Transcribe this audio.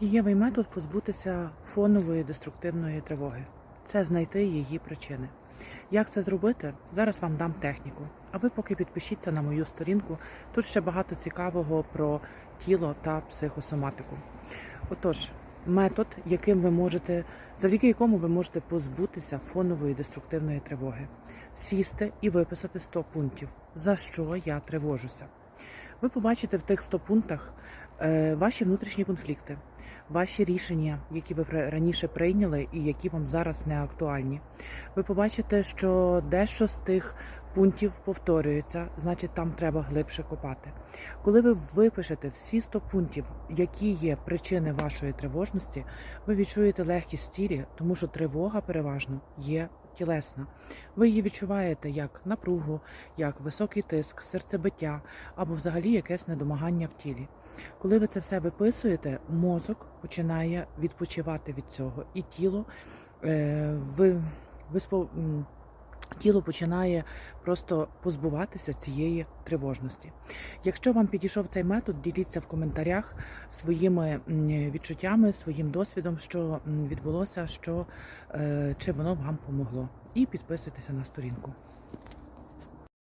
Дієвий метод позбутися фонової деструктивної тривоги це знайти її причини. Як це зробити? Зараз вам дам техніку. А ви поки підпишіться на мою сторінку. Тут ще багато цікавого про тіло та психосоматику. Отож, метод, яким ви можете, завдяки якому ви можете позбутися фонової деструктивної тривоги, сісти і виписати 100 пунктів, за що я тривожуся. Ви побачите в тих 100 пунктах е, ваші внутрішні конфлікти, ваші рішення, які ви раніше прийняли і які вам зараз не актуальні. Ви побачите, що дещо з тих пунктів повторюється, значить там треба глибше копати. Коли ви випишете всі 100 пунктів, які є причини вашої тривожності, ви відчуєте легкість тілі, тому що тривога переважно є тілесна. Ви її відчуваєте як напругу, як високий тиск, серцебиття або взагалі якесь недомагання в тілі. Коли ви це все виписуєте, мозок починає відпочивати від цього, і тіло е, ви, м, тіло починає просто позбуватися цієї тривожності. Якщо вам підійшов цей метод, діліться в коментарях своїми відчуттями, своїм досвідом, що відбулося, що е, чи воно вам помогло. І підписуйтеся на сторінку.